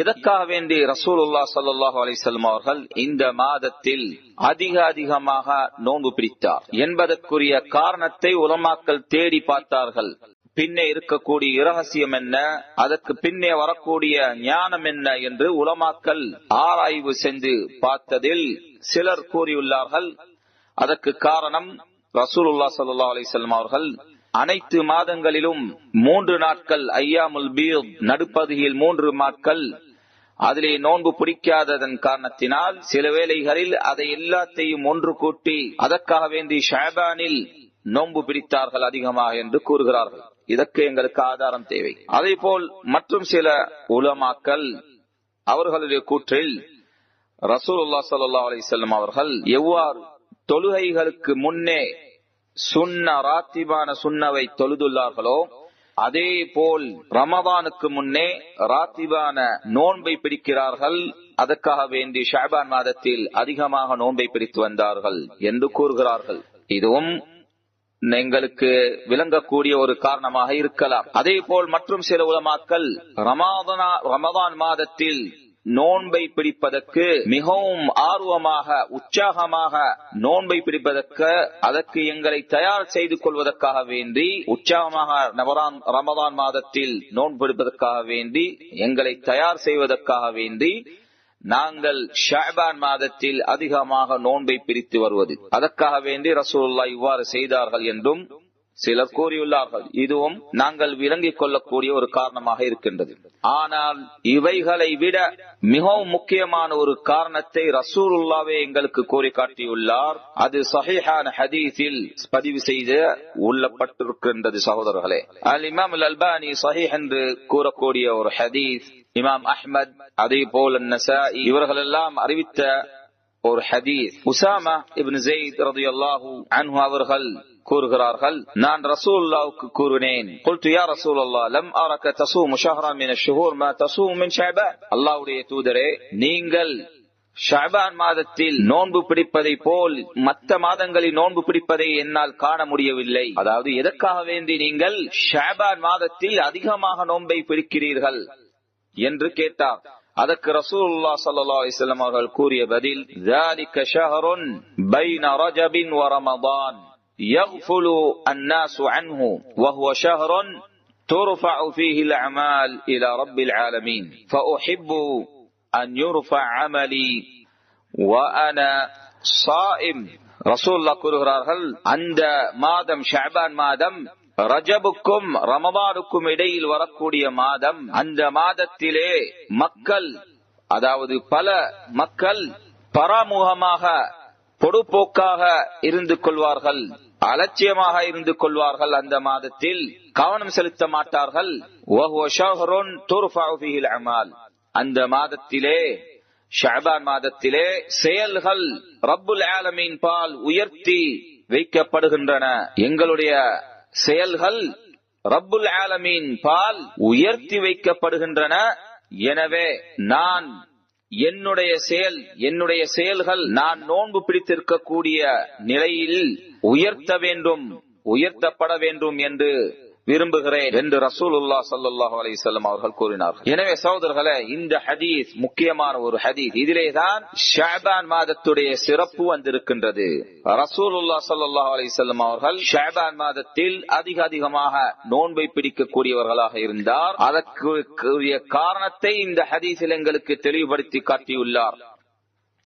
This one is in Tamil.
எதற்காக வேண்டி ரசூலுல்லா ஸல்லல்லாஹு அலைஹி அவர்கள் இந்த மாதத்தில் அதிக அதிகமாக நோன்பு பிடித்தார் என்பதற்குரிய காரணத்தை உலமாக்கள் தேடி பார்த்தார்கள். பின்னே இருக்கக்கூடிய இரகசியம் என்ன? அதற்கு பின்னே வரக்கூடிய ஞானம் என்ன என்று உலமாக்கள் ஆராய்வு செய்து பார்த்ததில் சிலர் கூறியுள்ளார்கள். அதற்கு காரணம் ரசூலுல்லா சல்லா அலைஹி அவர்கள் அனைத்து மாதங்களிலும் மூன்று நாட்கள் ஐயாமுல் பீர் நடுப்பகுதியில் மூன்று நாட்கள். அதிலே நோன்பு பிடிக்காததன் காரணத்தினால் சில வேளைகளில் அதை எல்லாத்தையும் ஒன்று கூட்டி அதற்காக வேண்டி ஷாபானில் நோன்பு பிடித்தார்கள் அதிகமாக என்று கூறுகிறார்கள். இதற்கு எங்களுக்கு ஆதாரம் தேவை. அதே போல் மற்றும் சில உலமாக்கள் அவர்களுடைய கூற்றில் ரசூல் அல்லா சல்லா வஸல்லம் அவர்கள் எவ்வாறு தொழுகைகளுக்கு முன்னே சுன்ன ராத்திபான சுன்னவை தொழுதுள்ளார்களோ அதே போல் ரமதானுக்கு முன்னே ராத்திபான நோன்பை பிடிக்கிறார்கள். அதற்காக வேண்டி ஷாபான் மாதத்தில் அதிகமாக நோன்பை பிடித்து வந்தார்கள் என்று கூறுகிறார்கள். இதுவும் எங்களுக்கு விளங்கக்கூடிய ஒரு காரணமாக இருக்கலாம். அதே போல் மற்றும் சில உலமாக்கள் ரமாதனா ரமதான் மாதத்தில் நோன்பை பிடிப்பதற்கு மிகவும் ஆர்வமாக உற்சாகமாக நோன்பை பிடிப்பதற்கு அதற்கு எங்களை தயார் செய்து கொள்வதற்காக வேண்டி உற்சாகமாக நவரான் ரமதான் மாதத்தில் நோன்பு பிடிப்பதற்காக வேண்டி எங்களை தயார் செய்வதற்காக வேண்டி நாங்கள் ஷாபான் மாதத்தில் அதிகமாக நோன்பை பிரித்து வருவது. அதற்காக வேண்டி ரசூல்லா இவ்வாறு செய்தார்கள் என்றும் சிலர் கூறியுள்ளார்கள். இதுவும் நாங்கள் விளங்கிக் கொள்ளக்கூடிய ஒரு காரணமாக இருக்கின்றது. ஆனால் இவைகளை விட மிகவும் முக்கியமான ஒரு காரணத்தை ரசூலுல்லாவே எங்களுக்கு கூறி காட்டியுள்ளார். அது சஹிஹான ஹதீஸில் பதிவு செய்து உள்ளப்பட்டிருக்கின்றது சகோதரர்களே. அல் இமாம் அல் அல்பானி சஹீஹ் என்று கூறக்கூடிய ஒரு ஹதீஸ் இமாம் அஹ்மத் அதே போல் இவர்கள் எல்லாம் அறிவித்த ஒரு ஹதீஸ். உசாமா இப்னு ஜெயித் ரலியல்லாஹு அன்ஹு அவர்கள் கூறுகிறார்கள். நான் ரசூல்லாவுக்கு கூறினேன். கொல்து யா ரசூலல்லா லம் அரக்க தசூ முஷஹரா மின ஷுஹூர் மா தசூ மின் ஷஹபான் அல்லாவுடைய தூதரே நீங்கள் ஷாபான் மாதத்தில் நோன்பு பிடிப்பதை போல் மற்ற மாதங்களில் நோன்பு பிடிப்பதை என்னால் காண முடியவில்லை. அதாவது எதற்காக வேண்டி நீங்கள் ஷாபான் மாதத்தில் அதிகமாக நோன்பை பிடிக்கிறீர்கள்? என்று கேட்டார். அதற்கு ரசூல்லா சல்லா இஸ்லாம் அவர்கள் கூறிய பதில் ذلك شهر بين رجب ورمضان يغفل الناس عنه وهو شهر ترفع فيه الأعمال إلى رب العالمين فأحب أن يرفع عملي وأنا صائم رسول الله கூறுகிறார்கள் அந்த மாதம் ஷஅபான் மாதம் ரஜபுக்கும் ரமபானுக்கும் இடையில் வரக்கூடிய மாதம் அந்த மாதத்திலே மக்கள் அதாவது பல மக்கள் பராமுகமாக பொடுப்போக்காக இருந்து கொள்வார்கள் அலட்சியமாக இருந்து கொள்வார்கள் அந்த மாதத்தில். கவனம் செலுத்த மாட்டார்கள். அந்த மாதத்திலே ஷாபான் மாதத்திலே செயல்கள் ரப்புல் ஆலமீன் பால் உயர்த்தி வைக்கப்படுகின்றன. எங்களுடைய செயல்கள் ரப்புல் ஆலமீன் பால் உயர்த்தி வைக்கப்படுகின்றன. எனவே நான் என்னுடைய செயல் என்னுடைய செயல்கள் நான் நோன்பு பிடித்திருக்கக்கூடிய நிலையில் உயர்த்த வேண்டும் உயர்த்தப்பட வேண்டும் என்று விரும்புகிறேன் என்று ரசூலுல்லா சல்லாஹூ அலிசல்லம் அவர்கள் கூறினார்கள். எனவே சகோதரர்களே இந்த ஹதீஸ் முக்கியமான ஒரு ஹதீஸ். இதிலேதான் ஷாபான் மாதத்துடைய சிறப்பு வந்திருக்கின்றது. ரசூலுல்லா சல்லாஹூ அலிசல்லம் அவர்கள் ஷாபான் மாதத்தில் அதிக அதிகமாக நோன்பை பிடிக்கக்கூடியவர்களாக இருந்தார். அதற்குரிய காரணத்தை இந்த ஹதீஸில் எங்களுக்கு தெளிவுபடுத்தி காட்டியுள்ளார்.